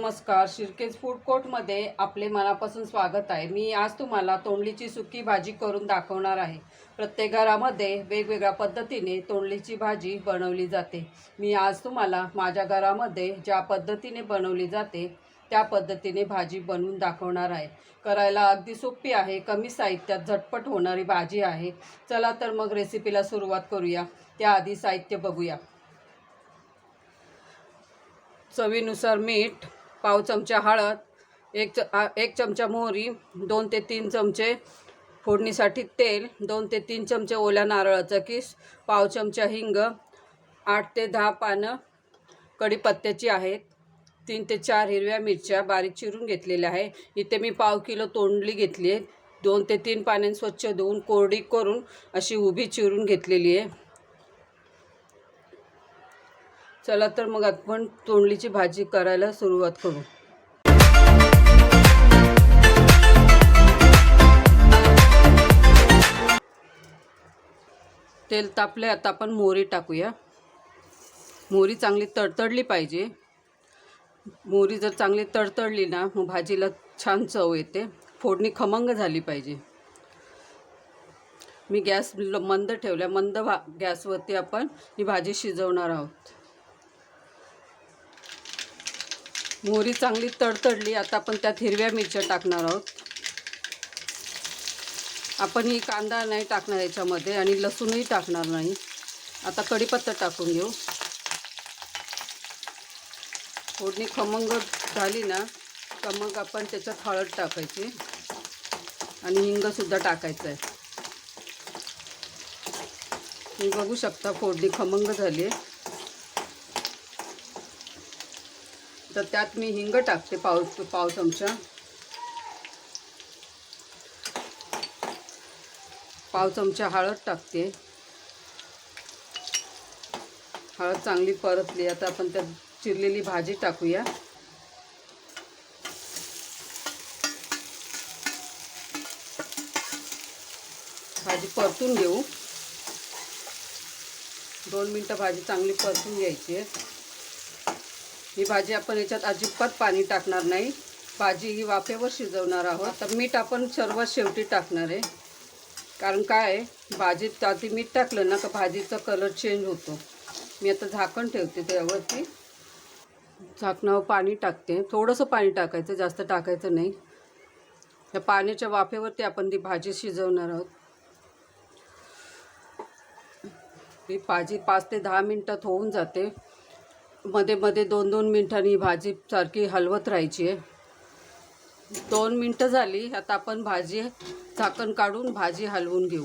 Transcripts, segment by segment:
नमस्कार शिर्केज फूड कोर्टमध्ये आपले मनापासून स्वागत आहे. मी आज तुम्हाला तोंडलीची सुकी भाजी करून दाखवणार आहे. प्रत्येक घरामध्ये वेगवेगळ्या पद्धतीने तोंडलीची भाजी बनवली जाते. मी आज तुम्हाला माझ्या घरामध्ये ज्या पद्धतीने बनवली जाते त्या पद्धतीने भाजी बनवून दाखवणार आहे. करायला अगदी सोपी आहे कमी साहित्यात झटपट होणारी भाजी आहे. चला तर मग रेसिपीला सुरुवात करूया. त्याआधी साहित्य बघूया. चवीनुसार मीठ पाव चमचा हळद एक च एक चमचा मोहरी दोन ते तीन चमचे फोडणीसाठी तेल दोन ते तीन चमचे ओल्या नारळाचा किस पाव चमचा हिंग आठ ते दहा पानं कढीपत्त्याची आहेत तीन ते चार हिरव्या मिरच्या बारीक चिरून घेतलेल्या आहे. इथे मी पाव किलो तोंडली घेतली आहे. दोन ते तीन पाण्याने स्वच्छ धुवून कोरडी करून अशी उभी चिरून घेतलेली आहे. चला तर मग आपण तोंडलीची भाजी करायला सुरुवात करू. तेल तापले आता आपण मोहरी टाकूया. मोहरी चांगली तडतडली पाहिजे. मोहरी जर चांगली तडतडली ना मग भाजीला छान चव येते. फोडणी खमंग झाली पाहिजे. मी गॅस मंद ठेवल्या मंद भा गॅसवरती आपण ही भाजी शिजवणार आहोत. मोहरी चांगली तडतडली. आता आपण त्यात हिरव्या मिरच्या टाकणार आहोत. आपण ही कांदा नाही टाकणार याच्यामध्ये आणि लसूणही टाकणार नाही. आता कढीपत्ता टाकून घेऊ. फोडणी खमंग झाली ना का मग आपण त्याच्यात हळद टाकायची. आणि हिंगसुद्धा टाकायचं आहे. तुम्ही बघू शकता फोडणी खमंग झाली आहे. तर त्यात मी हिंग टाकते पाव पाव चमचा. पाव चमचा हळद टाकते. हळद चांगली परतली. आता आपण त्यात चिरलेली भाजी टाकूया. भाजी परतून घेऊ. दोन मिनटं भाजी चांगली परतून घ्यायची आहे. ही भाजी आपण याच्यात अजिबात पाणी टाकणार नाही. भाजी ही वाफेवर शिजवणार आहोत. तर मीठ आपण सर्वात शेवटी टाकणार आहे. कारण काय? आहे भाजीत आधी मीठ टाकलं ना का भाजीचा कलर चेंज होतो. मी आता झाकण ठेवते त्यावरती. झाकणावर पाणी टाकते. थोडंसं पाणी टाकायचं जास्त टाकायचं नाही. त्या पाण्याच्या वाफेवरती आपण ती भाजी शिजवणार आहोत. ही भाजी पाच ते दहा मिनटात होऊन जाते. मध्ये मध्ये दोन दोन मिनटांनी भाजी सारखी हलवत राहायची आहे. दोन मिनटं झाली आता आपण भाजी झाकण काढून भाजी हलवून घेऊ.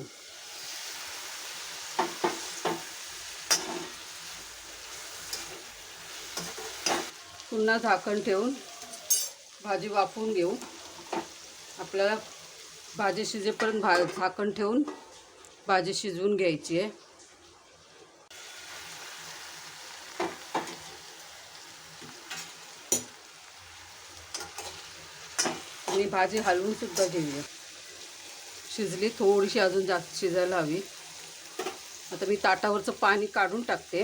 पुन्हा झाकण ठेवून भाजी वाफवून घेऊ. आपल्याला भाजी शिजेपर्यंत भा झाकण ठेवून भाजी शिजवून घ्यायची आहे. आणि भाजी हलवून सुद्धा घेऊया. शिजली थोडीशी अजून जास्त शिजायला हवी. आता मी ताटावरचं पाणी काढून टाकते.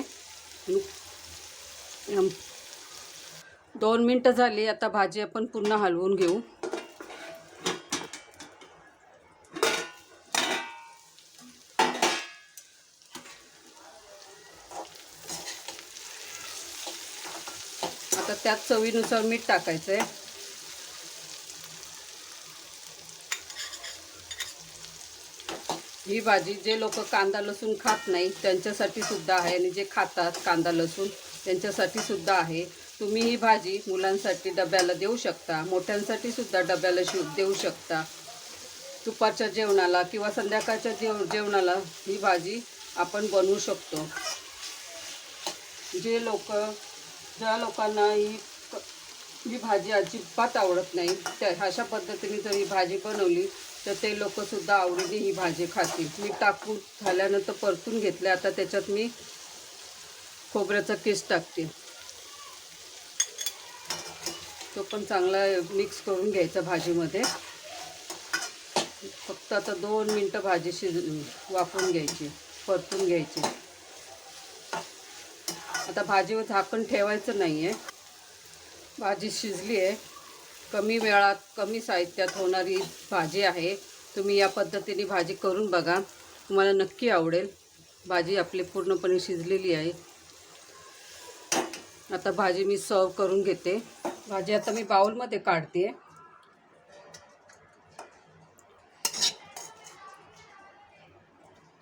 दोन मिनटं झाली आता भाजी आपण पुन्हा हलवून घेऊ. आता त्यात चवीनुसार मीठ टाकायचं आहे ही भाजी जे लोक कांदा लसूण खात नाही त्यांच्यासाठी सुद्धा आहे. आणि जे खातात कांदा लसूण त्यांच्यासाठी सुद्धा आहे. तुम्ही ही भाजी मुलांसाठी डब्याला देऊ शकता. मोठ्यांसाठी सुद्धा डब्याला शिव देऊ शकता. दुपारच्या जेवणाला किंवा संध्याकाळच्या जेव जेवणाला ही भाजी आपण बनवू शकतो. जे लोक ज्या लोकांना ही क- ही भाजी अजिबात आवडत नाही त्या अशा पद्धतीने जर ही भाजी बनवली तर ते लोकसुद्धा आवडीने ही भाजी खातील. मी टाकून झाल्यानंतर परतून घेतले. आता त्याच्यात मी खोबऱ्याचा किस टाकते. तो पण चांगला मिक्स करून घ्यायचा भाजीमध्ये. फक्त आता दोन मिनटं भाजी शिज वापरून घ्यायची परतून घ्यायची. आता भाजीवर झाकण ठेवायचं नाही आहे भाजी शिजली आहे. कमी वेळात कमी साहित्यात होणारी भाजी आहे. तुम्ही या पद्धतीने भाजी करून बघा. तुम्हाला नक्की आवडेल. भाजी आपली पूर्णपणे शिजलेली आहे. आता भाजी मी सर्व करून घेते. भाजी आता मी बाउलमध्ये काढते.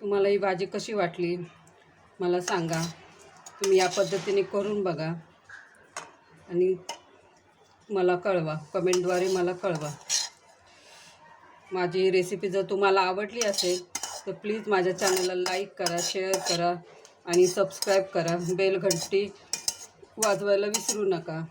तुम्हाला ही भाजी कशी वाटली मला सांगा. तुम्ही या पद्धतीने करून बघा. आणि मला कळवा. कमेंटद्वारे मला कळवा. माझी रेसिपी जर तुम्हाला आवडली असेल तर प्लीज माझ्या चॅनलला लाईक करा शेअर करा आणि सबस्क्राईब करा. बेल घंटी वाजवायला विसरू नका.